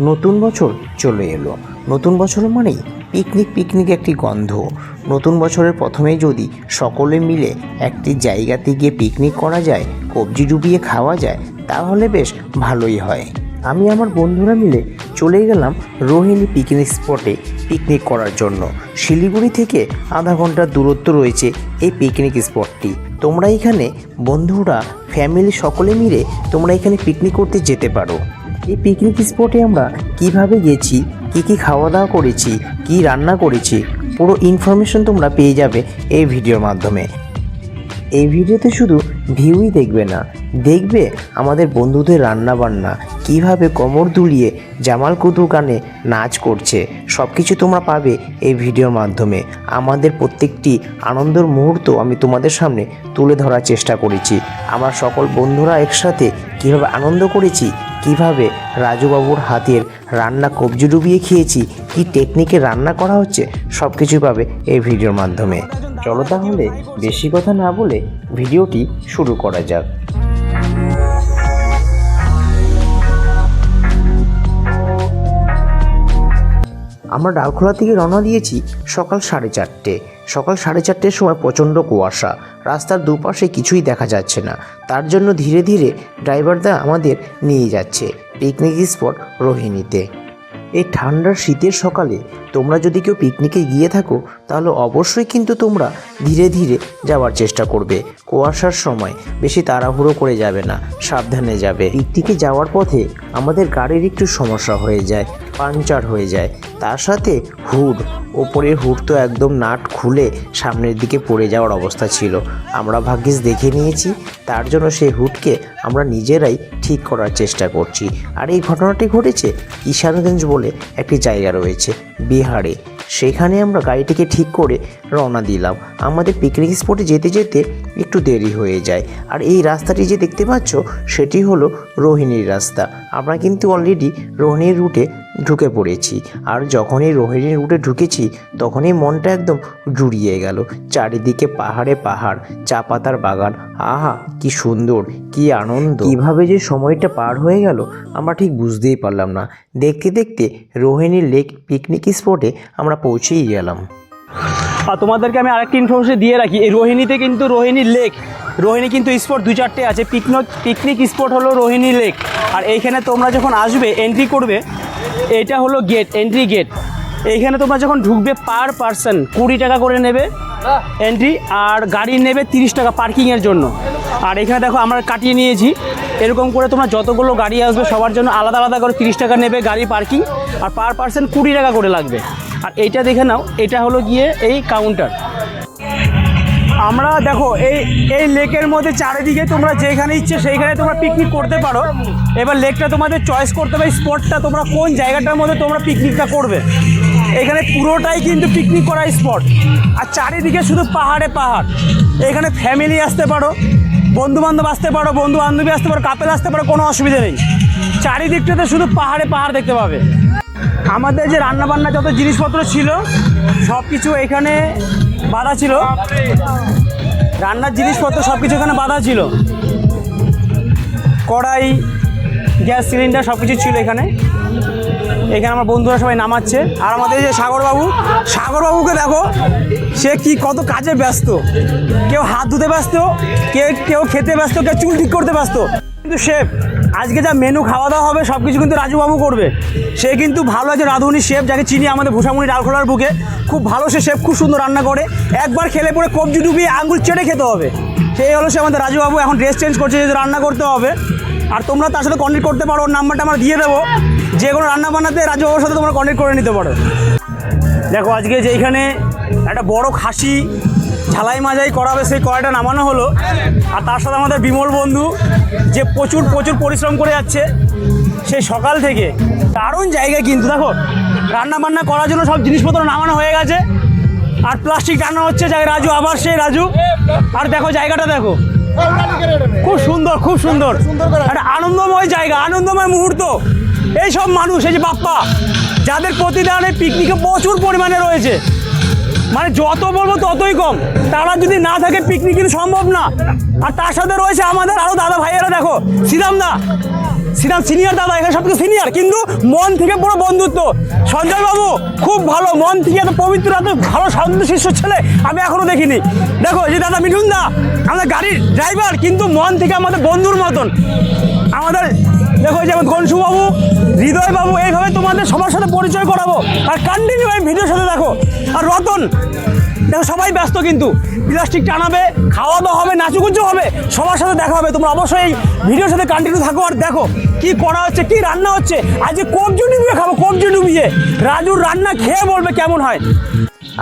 নতুন বছর চলে এলো। নতুন বছর মানেই পিকনিক পিকনিক একটি গন্ধ। নতুন বছরের প্রথমেই যদি সকলে মিলে একটি জায়গাতে গিয়ে পিকনিক করা যায়, কবজি ডুবিয়ে খাওয়া যায়, তাহলে বেশ ভালোই হয়। আমি আমার বন্ধুরা মিলে চলে গেলাম রোহিণী পিকনিক স্পটে পিকনিক করার জন্য। শিলিগুড়ি থেকে আধা ঘণ্টার দূরত্ব রয়েছে এই পিকনিক স্পটটি তোমরা এখানে বন্ধুরা ফ্যামিলি সকলে মিলে তোমরা এখানে পিকনিক করতে যেতে পারো। এই পিকনিক স্পটে আমরা কীভাবে গেছি, কি কি খাওয়া দাওয়া করেছি, কি রান্না করেছি, পুরো ইনফরমেশন তোমরা পেয়ে যাবে এই ভিডিওর মাধ্যমে। এই ভিডিওতে শুধু ভিউই দেখবে না, দেখবে আমাদের বন্ধুদের রান্না বান্না কীভাবে কোমর দুলিয়ে জামাল কুতু গানে নাচ করছে সব কিছু তোমরা পাবে এই ভিডিওর মাধ্যমে। আমাদের প্রত্যেকটি আনন্দের মুহূর্ত আমি তোমাদের সামনে তুলে ধরার চেষ্টা করেছি। আমার সকল বন্ধুরা একসাথে কীভাবে আনন্দ করেছি, কীভাবে রাজুবাবুর হাতের রান্না কবজি ডুবিয়ে খেয়েছি, কি টেকনিকে রান্না করা হচ্ছে সব কিছুই পাবে এই ভিডিওর মাধ্যমে। চলো তাহলে বেশি কথা না বলে ভিডিওটি শুরু করা যাক। আমরা ডালখোলা থেকে রওনা দিয়েছি সকাল সাড়ে চারটে। সকাল সাড়ে চারটের সময় প্রচণ্ড কুয়াশা। রাস্তার দুপাশে কিছুই দেখা যাচ্ছে না। তার জন্য ধীরে ধীরে ড্রাইভারদা আমাদের নিয়ে যাচ্ছে। পিকনিক স্পট রোহিণীতে। এই ঠান্ডার শীতের সকালে তোমরা যদি কেউ পিকনিকে গিয়ে থাকো, তাহলে অবশ্যই কিন্তু তোমরা ধীরে ধীরে যাওয়ার চেষ্টা করবে। কুয়াশার সময় বেশি তাড়াহুড়ো করে যাবে না, সাবধানে যাবে। পিকনিকে যাওয়ার পথে আমাদের গাড়ির একটু সমস্যা হয়ে যায়। পাংচার হয়ে যায়। তার সাথে হুড, ওপরের হুড তো একদম নাট খুলে সামনের দিকে পড়ে যাওয়ার অবস্থা ছিল। আমরা ভাগ্যিস দেখে নিয়েছি, তার জন্য সেই হুডকে আমরা নিজেরাই ঠিক করার চেষ্টা করছি। আর এই ঘটনাটি ঘটেছে কিষানগঞ্জ বলে একটি জায়গা রয়েছে, বিহারে। সেখানে আমরা গাড়িটিকে ঠিক করে রওনা দিলাম। আমাদের পিকনিক স্পটে যেতে যেতে একটু দেরি হয়ে যায়। আর এই রাস্তাটি যে দেখতে পাচ্ছ, সেটি হলো রোহিণীর রাস্তা। আমরা কিন্তু অলরেডি রোহিণীর রুটে ঢুকে পড়েছি। আর যখনই রোহিণীর রুটে ঢুকেছি, তখনই মনটা একদম জুড়িয়ে গেল। চারিদিকে পাহাড়ে পাহাড়, চা পাতার বাগান। আহা, কি সুন্দর, কি আনন্দ। কীভাবে যে সময়টা পার হয়ে গেল, আমরা ঠিক বুঝতেই পারলাম না। দেখতে দেখতে রোহিণী লেক পিকনিক স্পটে আমরা পৌঁছেই গেলাম। আর তোমাদেরকে আমি আরেকটি ইনফরমেশন দিয়ে রাখি, এই রোহিণীতে কিন্তু রোহিণী লেক। রোহিণী কিন্তু স্পট দু চারটে আছে। পিকনিক পিকনিক স্পট হলো রোহিণী লেক। আর এইখানে তোমরা যখন আসবে এন্ট্রি করবে এটা হলো গেট এন্ট্রি গেট এইখানে তোমরা যখন ঢুকবে পার পার্সন কুড়ি টাকা করে নেবে এন্ট্রি আর গাড়ি নেবে তিরিশ টাকা পার্কিংয়ের জন্য। আর এখানে দেখো আমরা কাটিয়ে নিয়েছি। এরকম করে তোমরা যতগুলো গাড়ি আসবে সবার জন্য আলাদা আলাদা করে তিরিশ টাকা নেবে গাড়ি পার্কিং আর পার পার্সন কুড়ি টাকা করে লাগবে। আর এইটা দেখে নাও, এটা হলো গিয়ে এই কাউন্টার আমরা দেখো, এই এই লেকের মধ্যে চারিদিকে তোমরা যেখানে ইচ্ছে সেইখানে তোমরা পিকনিক করতে পারো। এবার লেকটা তোমাদের চয়েস করতে হবে স্পটটা তোমরা কোন জায়গাটার মধ্যে তোমরা পিকনিকটা করবে। এখানে পুরোটাই কিন্তু পিকনিক করার স্পট আর চারিদিকে শুধু পাহাড়ে পাহাড়। এখানে ফ্যামিলি আসতে পারো বন্ধু বান্ধব আসতে পারো বন্ধু বান্ধবী আসতে পারো কাপেল আসতে পারো, কোনো অসুবিধা নেই। চারিদিকটাতে শুধু পাহাড়ে পাহাড় দেখতে পাবে। আমাদের যে রান্নাবান্না যত জিনিসপত্র ছিল সব কিছু এখানে বাধা ছিল। রান্নার জিনিসপত্র সব কিছু এখানে বাধা ছিল। কড়াই, গ্যাস সিলিন্ডার সব কিছু ছিল এখানে। এখানে আমার বন্ধুরা সবাই নামাচ্ছে। আর আমাদের যে সাগরবাবু, সাগরবাবুকে দেখো, সে কি কত কাজে ব্যস্ত। কেউ হাত ধুতে ব্যস্ত, কেউ কেউ খেতে ব্যস্ত, কেউ চুল ঠিক করতে ব্যস্ত। কিন্তু শেফ আজকে যা মেনু খাওয়া দাওয়া হবে সব কিছু কিন্তু রাজুবাবু করবে। সে কিন্তু ভালো আছে, রাধুনি শেফ যাকে চিনি আমাদের ভূষামুনি ডালখোলার বুকে। খুব ভালো সে শেফ খুব সুন্দর রান্না করে। একবার খেলে পরে কবজি ডুবিয়ে আঙুল চেটে খেতে হবে। সেই হলো সে আমাদের রাজুবাবু, এখন ড্রেস চেঞ্জ করছে, যেহেতু রান্না করতে হবে। আর তোমরা তার সাথে কন্ট্যাক্ট করতে পারো, ওর নাম্বারটা আমরা দিয়ে দেবো। যে কোনো রান্না বান্নাতে রাজুবাবুর সাথে তোমরা কন্ট্যাক্ট করে নিতে পারো। দেখো, আজকে যে এখানে একটা বড় খাসি ঝালাই মাজাই করাবে সেই কড়াইটা নামানো হলো। আর তার সাথে আমাদের বিমল বন্ধু যে প্রচুর প্রচুর পরিশ্রম করে যাচ্ছে, সেই সকাল থেকে দারুণ জায়গা কিন্তু দেখো রান্না বান্না করার জন্য সব জিনিসপত্র নামানো হয়ে গেছে। আর প্লাস্টিক টানা হচ্ছে, যাই রাজু আবার সেই রাজু। আর দেখো জায়গাটা দেখো, খুব সুন্দর খুব সুন্দর। একটা আনন্দময় জায়গা, আনন্দময় মুহূর্ত। এই সব মানুষ, এই যে বাপ্পা, যাদের প্রতিদানে পিকনিকে প্রচুর পরিমাণে রয়েছে। মানে যত বলব ততই কম। তারা যদি না থাকে পিকনিক কিন্তু সম্ভব না। আর তার সাথে রয়েছে আমাদের আরও দাদা ভাইয়েরা, দেখো, শ্রীরাম দা। সিনাম সিনিয়র দাদা, এখানে সব থেকে সিনিয়র কিন্তু মন থেকে পুরো বন্ধুত্ব। সঞ্জয় বাবু, খুব ভালো, মন থেকে এত পবিত্র, এত ভালো, শান্ত শিষ্য ছেলে, আমি এখনও দেখিনি। দেখো যে দাদা মিঠুন দা, আমাদের গাড়ির ড্রাইভার কিন্তু মন থেকে আমাদের বন্ধুর মতন। আমাদের দেখো যেমন বাবু, হৃদয় বাবু, এইভাবে তোমাদের সবার সাথে পরিচয় করাবো। আর কন্টিনিউ এই ভিডিওর সাথে দেখো। আর রতন, দেখো সবাই ব্যস্ত কিন্তু। প্লাস্টিক টানাবে খাওয়া দাওয়া হবে নাচুকুচু হবে, সবার সাথে দেখা হবে। তোমরা অবশ্যই এই ভিডিওর সাথে কন্টিনিউ থাকো। আর দেখো, কি করা হচ্ছে, কি রান্না হচ্ছে। আজকে কবজি ডুবিয়ে খাব, কবজি ডুবিয়ে। রাজুর রান্না খেয়ে বলবে কেমন হয়।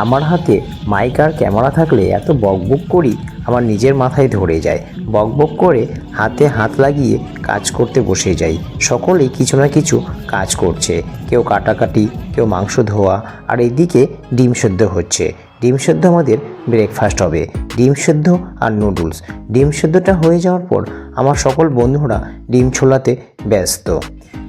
আমার হাতে মাইক আর ক্যামেরা থাকলে এত বকবক করি, আমার নিজের মাথায় ধরে যায়। বকবক করে হাতে হাত লাগিয়ে কাজ করতে বসে যাই। সকলেই কিছু না কিছু কাজ করছে। কেউ কাটাকাটি, কেউ মাংস ধোয়া, আর এদিকে ডিম সেদ্ধ হচ্ছে। ডিম সেদ্ধ আমাদের ব্রেকফাস্ট হবে। ডিম সেদ্ধ আর নুডলস ডিম সেদ্ধটা হয়ে যাওয়ার পর আমার সকল বন্ধুরা ডিম ছোলাতে ব্যস্ত।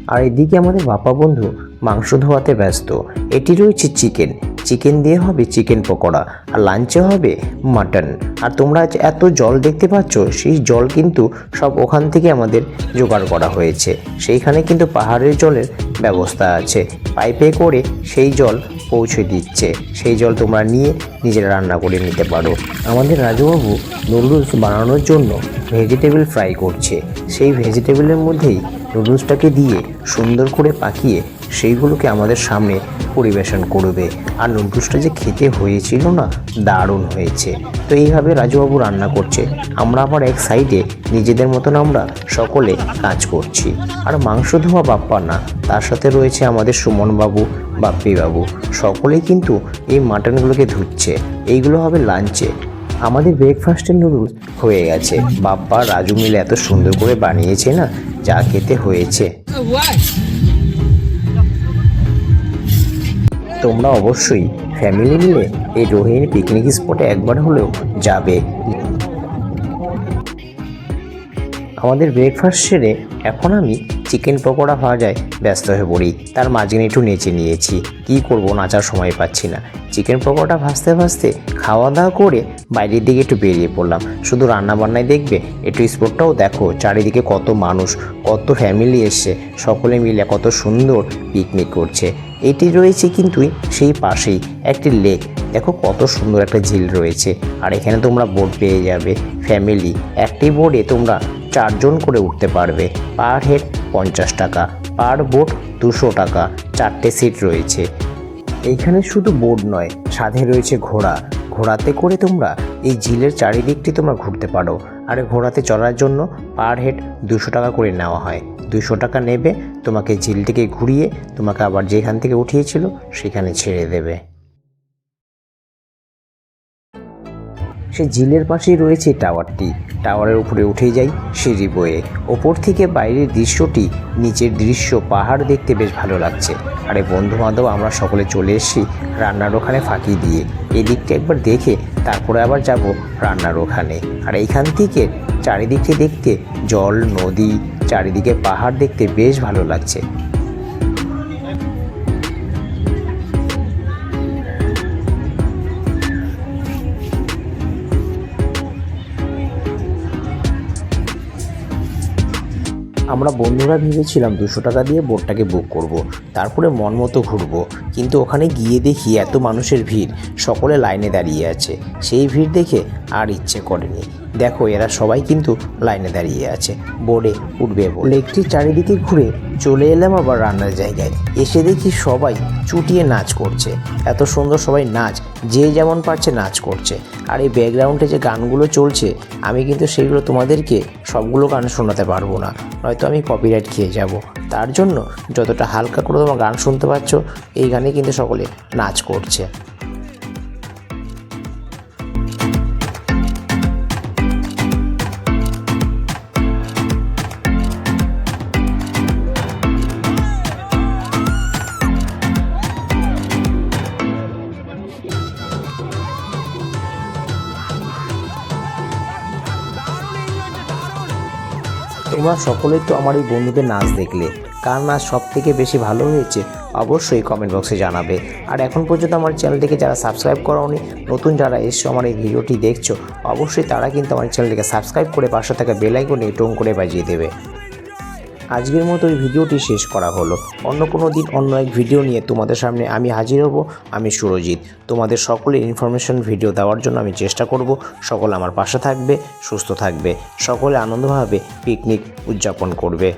আর এদিকে আমাদের বাপা বন্ধু মাংস ধোয়াতে ব্যস্ত। এটি রয়েছে চিকেন চিকেন দিয়ে হবে চিকেন পকোড়া, আর লাঞ্চে হবে মাটন আর তোমরা আজ এত জল দেখতে পাচ্ছ, সেই জল কিন্তু সব ওখান থেকে আমাদের জোগাড় করা হয়েছে। সেইখানে কিন্তু পাহাড়ের জলের ব্যবস্থা আছে। পাইপে করে সেই জল পৌঁছে দিচ্ছে। সেই জল তোমরা নিয়ে নিজেরা রান্না করে নিতে পারো। আমাদের রাজুবাবু নুডলস বানানোর জন্য ভেজিটেবল ফ্রাই করছে। সেই ভেজিটেবলের মধ্যেই নুডলসটাকে দিয়ে সুন্দর করে পাকিয়ে সেইগুলোকে আমাদের সামনে পরিবেশন করবে। আর নুডলসটা যে খেতে হয়েছিল না, দারুণ হয়েছে। তো এইভাবে রাজুবাবু রান্না করছে। আমরা আবার এক সাইডে নিজেদের মতন আমরা সকলে কাজ করছি। আর মাংস ধোয়া বাপ্পা না, তার সাথে রয়েছে আমাদের সুমনবাবু, বাপ্পিবাবু। সকলেই কিন্তু এই মাটনগুলোকে ধুচ্ছে। এইগুলো হবে লাঞ্চে। আমাদের ব্রেকফাস্টের নুডলস হয়ে গেছে। বাপ্পা রাজু মিলে এত সুন্দর করে বানিয়েছে না, যা খেতে হয়েছে। তোমরা অবশ্যই ফ্যামিলি মিলে এই রোহিণী পিকনিক স্পটে একবার হলেও যাবে। আমাদের ব্রেকফাস্ট সেরে এখন আমি চিকেন পকোড়া ভাজায় ব্যস্ত হয়ে পড়ি। তার মাঝখানে একটু নেচে নিয়েছি। কি করব, নাচার সময় পাচ্ছি না। চিকেন পকোড়া ভাজতে ভাজতে খাওয়া দাওয়া করে বাইরের দিকে একটু বেরিয়ে পড়লাম। শুধু রান্না বান্নায় দেখবে, একটু স্পটটাও দেখো, চারিদিকে কত মানুষ, কত ফ্যামিলি এসছে, সকলে মিলে কত সুন্দর পিকনিক করছে। এটি রয়েছে কিন্তু সেই পাশেই একটি লেক দেখো কত সুন্দর একটা ঝিল রয়েছে। আর এখানে তোমরা বোট পেয়ে যাবে। ফ্যামিলি একটি বোটে তোমরা চারজন করে উঠতে পারবে। পার হেড পঞ্চাশ টাকা পার বোট দুশো টাকা, চারটে সিট রয়েছে। এইখানে শুধু বোট নয়, সাথে রয়েছে ঘোড়া। ঘোড়াতে করে তোমরা এই ঝিলের চারিদিকটি তোমরা ঘুরতে পারো। আর ঘোড়াতে চড়ার জন্য পার হেড দুশো টাকা করে নেওয়া হয়। দুশো টাকা নেবে, তোমাকে ঝিল থেকে ঘুরিয়ে তোমাকে আবার যেখান থেকে উঠিয়েছিল সেখানে ছেড়ে দেবে। সে ঝিলের পাশেই রয়েছে টাওয়ারটি। টাওয়ারের উপরে উঠে যাই সিঁড়ি বয়ে। ওপর থেকে বাইরের দৃশ্যটি, নিচের দৃশ্য, পাহাড় দেখতে বেশ ভালো লাগছে। আরে বন্ধু বান্ধব আমরা সকলে চলে এসেছি রান্নার ওখানে ফাঁকি দিয়ে। এই দিকটা একবার দেখে, তারপরে আবার যাব রান্নার ওখানে। আর এইখান থেকে চারিদিকে দেখতে জল, নদী চারিদিকে পাহাড় দেখতে বেশ ভালো লাগছে আমরা বন্ধুরা ভেবেছিলাম দুশো টাকা দিয়ে বোটটাকে বুক করব। তারপরে মন মতো ঘুরবো, কিন্তু ওখানে গিয়ে দেখি এত মানুষের ভিড়, সকলে লাইনে দাঁড়িয়ে আছে, সেই ভিড় দেখে আর ইচ্ছে করেনি দেখো, এরা সবাই কিন্তু লাইনে দাঁড়িয়ে আছে। বোর্ডে উঠবে বলে। লেকটির চারিদিকে ঘুরে চলে এলাম আবার রান্নার জায়গায়। এসে দেখি সবাই চুটিয়ে নাচ করছে। এত সুন্দর সবাই নাচ, যে যেমন পারছে নাচ করছে। আর এই ব্যাকগ্রাউন্ডে যে গানগুলো চলছে, আমি কিন্তু সেগুলো তোমাদেরকে সবগুলো গান শোনাতে পারব না। নয়তো আমি কপিরাইট খেয়ে যাব। তার জন্য যতটা হালকা করে তোমার গান শুনতে পাচ্ছ, এই গানে কিন্তু সকলে নাচ করছে। তোমরা সকলেই তো আমার এই বন্ধুদের নাচ দেখলে। কার নাচ সব থেকে বেশি ভালো হয়েছে, অবশ্যই কমেন্ট বক্সে জানাবে। আর এখন পর্যন্ত আমার চ্যানেলটিকে যারা সাবস্ক্রাইব করাওনি, নতুন যারা এসছো আমার এই ভিডিওটি দেখছ, অবশ্যই তারা কিন্তু আমার চ্যানেলটিকে সাবস্ক্রাইব করে পাশে থাকা বেলাইকনে টং করে বাজিয়ে দেবে। আজকের মতো এই ভিডিওটি শেষ করা হলো। অন্য কোনো দিন অন্য এক ভিডিও নিয়ে তোমাদের সামনে আমি হাজির হব। আমি সুরজিৎ। তোমাদের সকলের ইনফরমেশন ভিডিও দেওয়ার জন্য আমি চেষ্টা করব। সকল আমার পাশে থাকবে, সুস্থ থাকবে। সকলে আনন্দভাবে পিকনিক উদযাপন করবে।